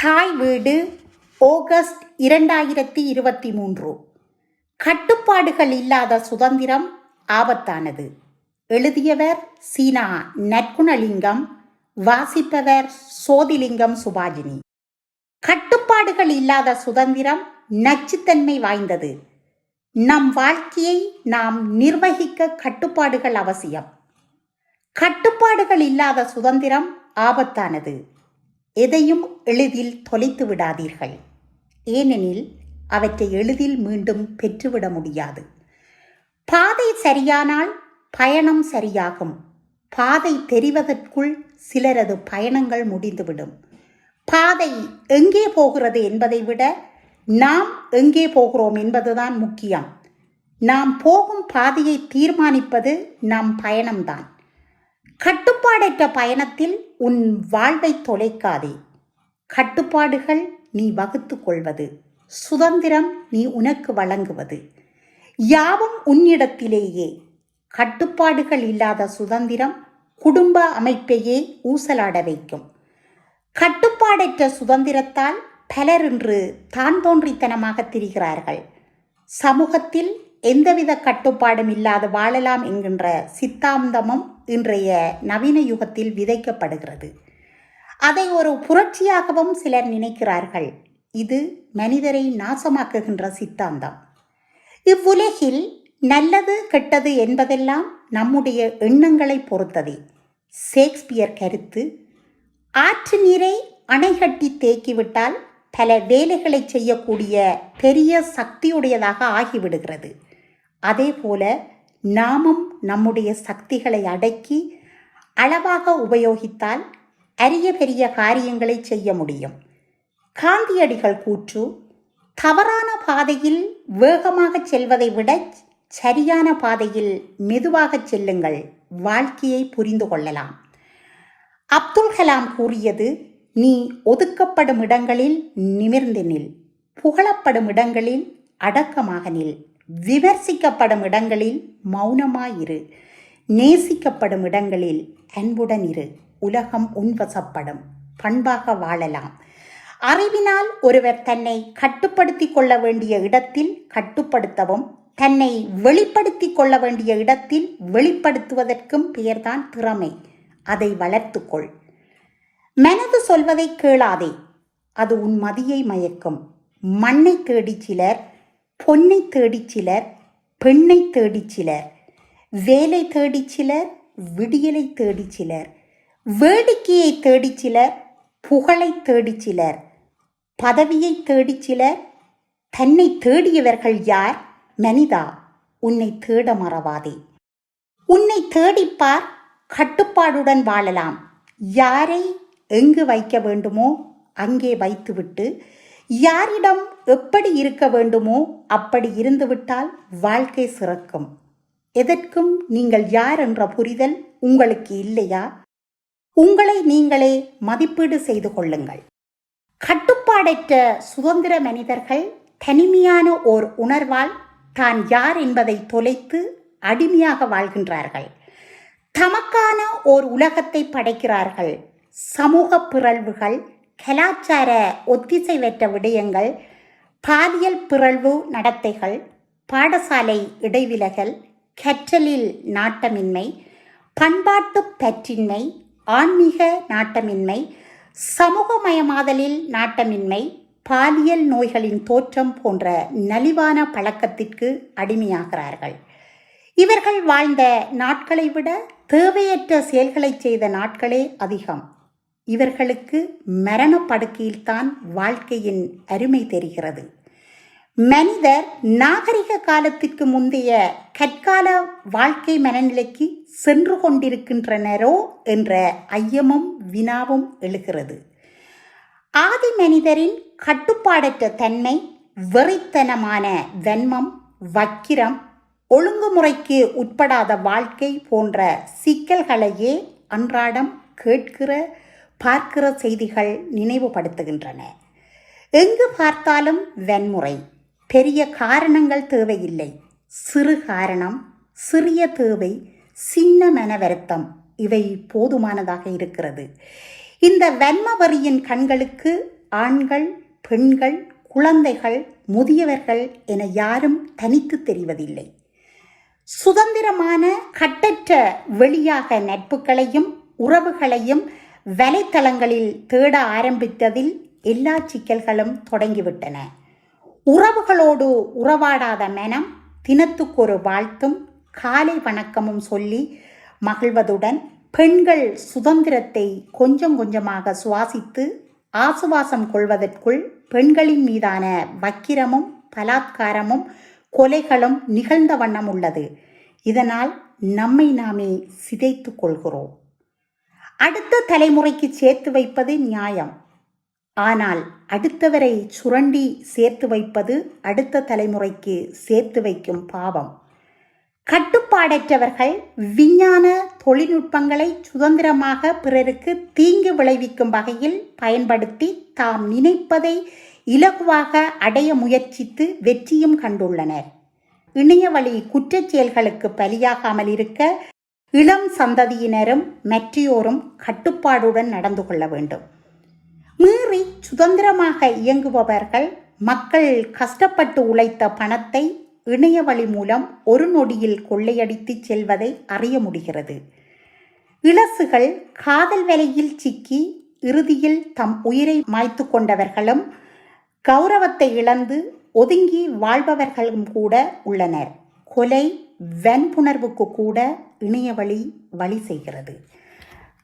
தாய் வீடு ஆகஸ்ட் இரண்டாயிரத்தி இருபத்தி மூன்று. கட்டுப்பாடுகள் இல்லாத சுதந்திரம் ஆபத்தானது. எழுதியவர் சீனா நற்குணலிங்கம் வாசிப்பவர் சோதிலிங்கம் சுபாஜினி. கட்டுப்பாடுகள் இல்லாத சுதந்திரம் நச்சுத்தன்மை வாய்ந்தது. நம் வாழ்க்கையை நாம் நிர்வகிக்க கட்டுப்பாடுகள் அவசியம். கட்டுப்பாடுகள் இல்லாத சுதந்திரம் ஆபத்தானது. எதையும் எளிதில் தொலைத்து விடாதீர்கள். ஏனெனில் அவற்றை எளிதில் மீண்டும் பெற்றுவிட முடியாது. பாதை சரியானால் பயணம் சரியாகும். பாதை தெரிவதற்குள் சிலரது பயணங்கள் முடிந்துவிடும். பாதை எங்கே போகிறது என்பதை விட நாம் எங்கே போகிறோம் என்பதுதான் முக்கியம். நாம் போகும் பாதையை தீர்மானிப்பது நம் பயணம்தான். கட்டுப்பாடற்ற பயணத்தில் உன் வாழ்வை தொலைக்காதே. கட்டுப்பாடுகள் நீ வகுத்து கொள்வது. சுதந்திரம் நீ உனக்கு வழங்குவது. யாவும் உன்னிடத்திலேயே. கட்டுப்பாடுகள் இல்லாத சுதந்திரம் குடும்ப அமைப்பையே ஊசலாட வைக்கும். கட்டுப்பாடற்ற சுதந்திரத்தால் பலர் இன்று தான் தோன்றித்தனமாக திரிகிறார்கள். சமூகத்தில் எந்தவித கட்டுப்பாடும் இல்லாது வாழலாம் என்கின்ற சித்தாந்தமும் இன்றைய நவீன யுகத்தில் விதைக்கப்படுகிறது. அதை ஒரு புரட்சியாகவும் சிலர் நினைக்கிறார்கள். இது மனிதரை நாசமாக்குகின்ற சித்தாந்தம். இவ்வுலகில் நல்லது கெட்டது என்பதெல்லாம் நம்முடைய எண்ணங்களை பொறுத்ததே. ஷேக்ஸ்பியர் கருத்து ஆற்று நீரை அணைகட்டி தேக்கிவிட்டால் பல வேலைகளை செய்யக்கூடிய பெரிய சக்தியுடையதாக ஆகிவிடுகிறது. அதே போல நாமும் நம்முடைய சக்திகளை அடக்கி அளவாக உபயோகித்தால் அரிய பெரிய காரியங்களை செய்ய முடியும். காந்தியடிகள் கூற்று தவறான பாதையில் வேகமாக செல்வதை விட சரியான பாதையில் மெதுவாக செல்லுங்கள் வாழ்க்கையை புரிந்து கொள்ளலாம் அப்துல் கலாம் கூறியது நீ ஒதுக்கப்படும் இடங்களில் நிமிர்ந்து நில் புகழப்படும் இடங்களில் அடக்கமாக நில். விமர்சிக்கப்படும் இடங்களில் மௌனமாயிரு. நேசிக்கப்படும் இடங்களில் அன்புடன் இரு. உலகம் உன்வசப்படும். பண்பாக வாழலாம். அறிவினால் ஒருவர் தன்னை கட்டுப்படுத்தி கொள்ள வேண்டிய இடத்தில் கட்டுப்படுத்தவும் தன்னை வெளிப்படுத்தி கொள்ள வேண்டிய இடத்தில் வெளிப்படுத்துவதற்கும் பெயர்தான் திறமை. அதை வளர்த்துக்கொள். மனது சொல்வதை கேளாதே. அது உன் மதியை மயக்கும். மண்ணை தேடி சிலர் பொன்னை தேடி சிலர் பெண்ணை தேடி சிலர் வேலை தேடி சிலர் விடியலை தேடி சிலர் வேடிக்கையை தேடி சிலர் புகழை தேடி சிலர் பதவியை தேடி சிலர் தன்னை தேடியவர்கள் யார்? மனிதா உன்னை தேட மறவாதே. உன்னை தேடிப்பார் கட்டுப்பாடுடன் வாழலாம். யாரை எங்கு வைக்க வேண்டுமோ அங்கே வைத்துவிட்டு யாரிடம் எப்படி இருக்க வேண்டுமோ அப்படி இருந்துவிட்டால் வாழ்க்கை சிறக்கும். எதற்கும் நீங்கள் யார் என்ற புரிதல் உங்களுக்கு இல்லையா? உங்களை நீங்களே மதிப்பீடு செய்து கொள்ளுங்கள். கட்டுப்பாடற்ற சுதந்திர மனிதர்கள் தனிமையான ஓர் உணர்வால் தான் யார் என்பதை தொலைத்து அடிமையாக வாழ்கின்றார்கள். தமக்கான ஓர் உலகத்தை படைக்கிறார்கள். சமூக பிறழ்வுகள் கலாச்சார ஒத்திசைவற்ற விடயங்கள் பாலியல் பிறழ்வு நடத்தைகள் பாடசாலை இடைவிலகல் கற்றலில் நாட்டமின்மை பண்பாட்டு பற்றின்மை ஆன்மீக நாட்டமின்மை சமூகமயமாதலில் நாட்டமின்மை பாலியல் நோய்களின் தோற்றம் போன்ற நலிவான பழக்கத்திற்கு அடிமையாகிறார்கள். இவர்கள் வாழ்ந்த நாட்களை விட தேவையற்ற செயல்களை செய்த நாட்களே அதிகம். இவர்களுக்கு மரணப்படுக்கையில்தான் வாழ்க்கையின் அருமை தெரிகிறது. மனிதர் நாகரிக காலத்திற்கு முந்தைய கற்கால வாழ்க்கை மனநிலைக்கு சென்று கொண்டிருக்கின்றனரோ என்ற ஐயமும் வினாவும் எழுகிறது. ஆதி மனிதரின் கட்டுப்பாடற்ற தன்மை வெறித்தனமான வன்மம் வக்கிரம் ஒழுங்குமுறைக்கு உட்படாத வாழ்க்கை போன்ற சிக்கல்களையே அன்றாடம் கேட்கிற பார்க்கிற செய்திகள் நினைவுபடுத்துகின்றன. எங்கு பார்த்தாலும் வன்முறை பெரிய காரணங்கள் தேவையில்லை. சிறு காரணம் சிறிய தேவை சின்ன மன வருத்தம் இவை போதுமானதாக இருக்கிறது. இந்த வன்மவரியின் கண்களுக்கு ஆண்கள் பெண்கள் குழந்தைகள் முதியவர்கள் என யாரும் தனித்து தெரிவதில்லை. சுதந்திரமான கட்டற்ற வெளியாக நட்புகளையும் உறவுகளையும் வலைத்தளங்களில் தேட ஆரம்பித்ததில் எல்லா சிக்கல்களும் தொடங்கிவிட்டன. உறவுகளோடு உறவாடாத மனம் தினத்துக்கொரு வாழ்த்தும் காலை வணக்கமும் சொல்லி மகிழ்வதுடன் பெண்கள் சுதந்திரத்தை கொஞ்சம் கொஞ்சமாக சுவாசித்து ஆசுவாசம் கொள்வதற்குள் பெண்களின் மீதான வக்கிரமும் பலாத்காரமும் கொலைகளும் நிகழ்ந்த வண்ணம் உள்ளது. இதனால் நம்மை நாமே சிதைத்து கொள்கிறோம். அடுத்த தலைமுறைக்கு சேர்த்து வைப்பது நியாயம். ஆனால் அடுத்தவரை சுரண்டி சேர்த்து வைப்பது அடுத்த தலைமுறைக்கு சேர்த்து வைக்கும் பாவம். கட்டுப்பாடற்றவர்கள் விஞ்ஞான தொழில்நுட்பங்களை சுதந்திரமாக பிறருக்கு தீங்கு விளைவிக்கும் வகையில் பயன்படுத்தி தாம் நினைப்பதை இலகுவாக அடைய முயற்சித்து வெற்றியும் கண்டுள்ளனர். இணையவழி குற்றச் செயல்களுக்கு பலியாகாமல் இருக்க இளம் சந்ததியினரும் மற்றையோரும் கட்டுப்பாடுடன் நடந்து கொள்ள வேண்டும். மீறி சுதந்திரமாக இயங்குபவர்கள் மக்கள் கஷ்டப்பட்டு உழைத்த பணத்தை இணைய வழி மூலம் ஒரு நொடியில் கொள்ளையடித்து செல்வதை அறிய முடிகிறது. இளசுகள் காதல் வலையில் சிக்கி இறுதியில் தம் உயிரை மாய்த்து கொண்டவர்களும் கௌரவத்தை இழந்து ஒதுங்கி வாழ்பவர்களும் கூட உள்ளனர். கொலை வன்புணர்வுக்கு கூட இணைய வழி வழி செய்கிறது.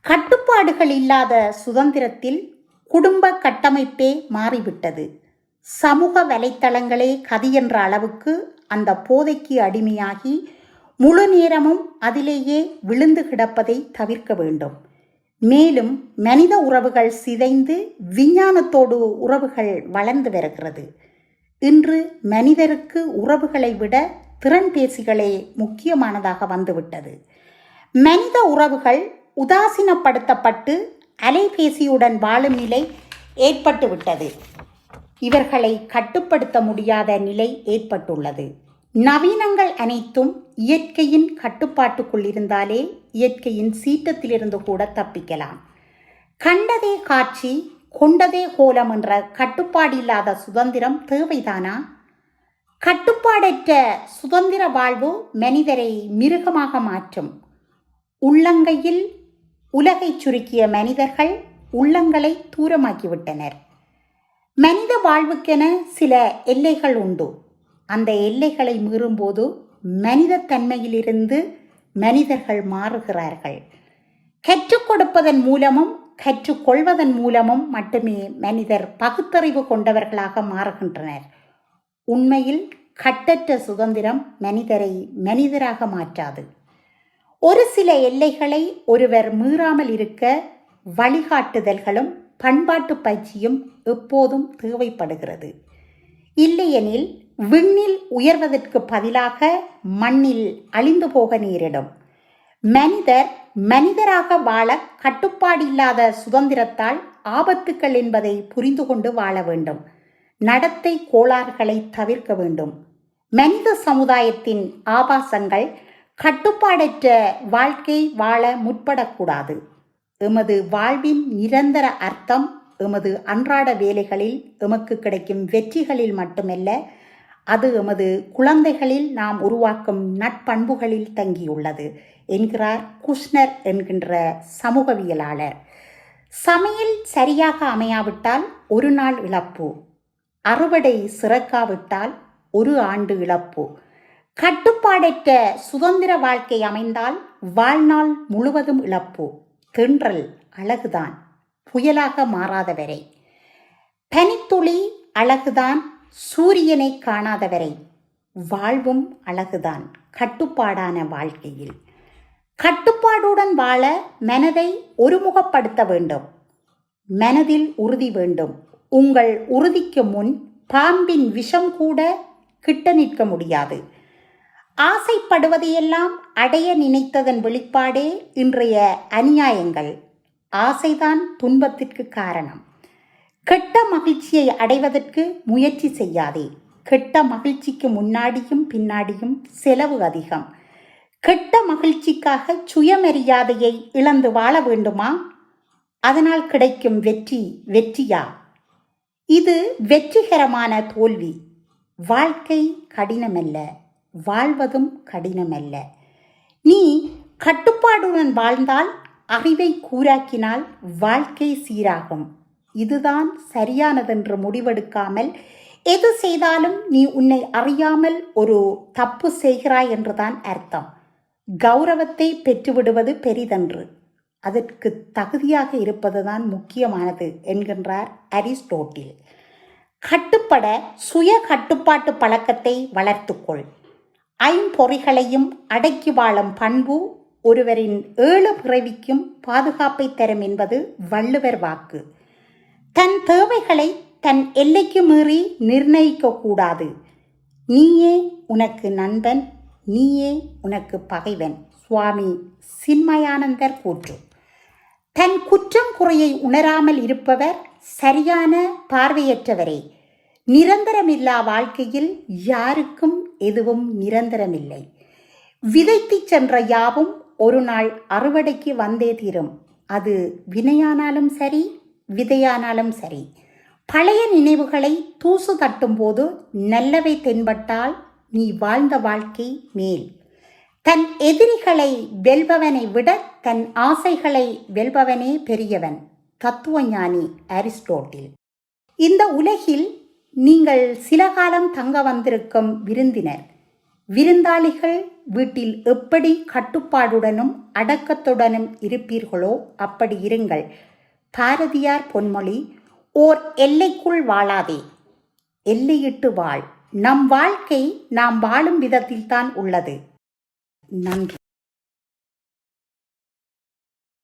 கட்டுப்பாடுகள் இல்லாத சுதந்திரத்தில் குடும்ப கட்டமைப்பே மாறிவிட்டது. சமூக வலைத்தளங்களே கதி என்ற அளவுக்கு அந்த போதைக்கு அடிமையாகி முழு நேரமும் அதிலேயே விழுந்து கிடப்பதை தவிர்க்க வேண்டும். மேலும் மனித உறவுகள் சிதைந்து விஞ்ஞானத்தோடு உறவுகள் வளர்ந்து வருகிறது. இன்று மனிதருக்கு உறவுகளை விட திறன்பேசிகளே முக்கியமானதாக வந்துவிட்டது. மனித உறவுகள் உதாசீனப்படுத்தப்பட்டு அலைபேசியுடன் வாழும் நிலை ஏற்பட்டுவிட்டது. இவர்களை கட்டுப்படுத்த முடியாத நிலை ஏற்பட்டுள்ளது. நவீனங்கள் அனைத்தும் இயற்கையின் கட்டுப்பாட்டுக்குள் இருந்தாலே இயற்கையின் சீற்றத்திலிருந்து கூட தப்பிக்கலாம். கண்டதே காட்சி கொண்டதே கோலம் என்ற கட்டுப்பாடில்லாத சுதந்திரம் தேவைதானா? கட்டுப்பாடற்ற சுதந்திர வாழ்வு மனிதரை மிருகமாக மாற்றும். உள்ளங்கையில் உலகை சுருக்கிய மனிதர்கள் உள்ளங்களை தூரமாக்கிவிட்டனர். மனித வாழ்வுக்கென சில எல்லைகள் உண்டு. அந்த எல்லைகளை மீறும்போது மனித தன்மையிலிருந்து மனிதர்கள் மாறுகிறார்கள். கற்றுக் கொடுப்பதன் மூலமும் கற்றுக்கொள்வதன் மூலமும் மட்டுமே மனிதர் பகுத்தறிவு கொண்டவர்களாக மாறுகின்றனர். உண்மையில் கட்டற்ற சுதந்திரம் மனிதரை மனிதராக மாற்றாது. ஒரு சில எல்லைகளை ஒருவர் மீறாமல் இருக்க வழிகாட்டுதல்களும் பண்பாட்டு பயிற்சியும் எப்போதும் தேவைப்படுகிறது. இல்லையெனில் விண்ணில் உயர்வதற்கு பதிலாக மண்ணில் அழிந்து போக நேரிடும். மனிதர் மனிதராக வாழ கட்டுப்பாடில்லாத சுதந்திரத்தால் ஆபத்துக்கள் என்பதை புரிந்து கொண்டு வாழ வேண்டும். நடத்தை கோளாறுகளை தவிர்க்க வேண்டும். மனித சமுதாயத்தின் ஆபாசங்கள் கட்டுப்பாடற்ற வாழ்க்கை வாழ முற்படக்கூடாது. எமது வாழ்வின் நிரந்தர அர்த்தம் எமது அன்றாட வேலைகளில் எமக்கு கிடைக்கும் வெற்றிகளில் மட்டுமல்ல அது எமது குழந்தைகளில் நாம் உருவாக்கும் நட்பண்புகளில் தங்கியுள்ளது என்கிறார் குஷ்னர் என்கின்ற சமூகவியலாளர். சமையல் சரியாக அமையாவிட்டால் ஒரு நாள் இழப்பு. அறுவடை சிறக்காவிட்டால் ஒரு ஆண்டு இழப்பு. கட்டுப்பாடற்ற சுதந்திர வாழ்க்கை அமைந்தால் வாழ்நாள் முழுவதும் இழப்பு. தென்றல் அழகுதான். புயலாக மாறாதவரை. பனித்துளி அழகுதான். சூரியனை காணாதவரை. வாழ்வும் அழகுதான். கட்டுப்பாடான வாழ்க்கையில். கட்டுப்பாடுடன் வாழ மனதை ஒருமுகப்படுத்த வேண்டும். மனதில் உறுதி வேண்டும். உங்கள் உறுதிக்கு முன் பாம்பின் விஷம் கூட கிட்ட நிற்க முடியாது. ஆசைப்படுவதையெல்லாம் அடைய நினைத்ததன் வெளிப்பாடே இன்றைய அநியாயங்கள். ஆசைதான் துன்பத்திற்கு காரணம். கெட்ட மகிழ்ச்சியை அடைவதற்கு முயற்சி செய்யாதே. கெட்ட மகிழ்ச்சிக்கு முன்னாடியும் பின்னாடியும் செலவு அதிகம். கெட்ட மகிழ்ச்சிக்காக சுயமரியாதையை இழந்து வாழ வேண்டுமா? அதனால் கிடைக்கும் வெற்றி வெற்றியா? இது வெற்றிகரமான தோல்வி. வாழ்க்கை கடினமல்ல வாழ்வதும் கடினமல்ல. நீ கட்டுப்பாடுடன் வாழ்ந்தால் அறிவை கூராக்கினால் வாழ்க்கை சீராகும். இதுதான் சரியானதென்று முடிவெடுக்காமல் எது செய்தாலும் நீ உன்னை அறியாமல் ஒரு தப்பு செய்கிறாய் என்றுதான் அர்த்தம். கௌரவத்தை பெற்றுவிடுவது பெரிதன்று. அதற்கு தகுதியாக இருப்பதுதான் முக்கியமானது என்கின்றார் அரிஸ்டோட்டில். கட்டுப்பட சுய கட்டுப்பாட்டு பழக்கத்தை வளர்த்துக்கொள். ஐம்பொறிகளையும் அடக்கி வாழும் பண்பு ஒருவரின் ஏழு பிறவிக்கும் பாதுகாப்பை தரும் என்பது வள்ளுவர் வாக்கு. தன் தேவைகளை தன் எல்லைக்கு மீறி நிர்ணயிக்க கூடாது. நீயே உனக்கு நண்பன் நீயே உனக்கு பகைவன். சுவாமி சின்மயானந்தர் கூற்று. தன் குற்றம் குறையை உணராமல் இருப்பவர் சரியான பார்வையற்றவரே. நிரந்தரமில்லா வாழ்க்கையில் யாருக்கும் எதுவும் நிரந்தரமில்லை. விதைத்து சென்ற யாவும் ஒரு நாள் அறுவடைக்கு வந்தே தீரும். அது வினையானாலும் சரி விதையானாலும் சரி. பழைய நினைவுகளை தூசு தட்டும் போது நல்லவை தென்பட்டால் நீ வாழ்ந்த வாழ்க்கை மேல். தன் எதிரிகளை வெல்பவனை விட தன் ஆசைகளை வெல்பவனே பெரியவன். தத்துவஞானி அரிஸ்டோட்டில். இந்த உலகில் நீங்கள் சில காலம் தங்க வந்திருக்கும் விருந்தினர். விருந்தாளிகள் வீட்டில் எப்படி கட்டுப்பாடுடனும் அடக்கத்துடனும் இருப்பீர்களோ அப்படி இருங்கள். பாரதியார் பொன்மொழி ஓர் எல்லைக்குள் வாழாதே. எல்லையிட்டு வாழ். நம் வாழ்க்கை நாம் வாழும் விதத்தில்தான் உள்ளது. 你拿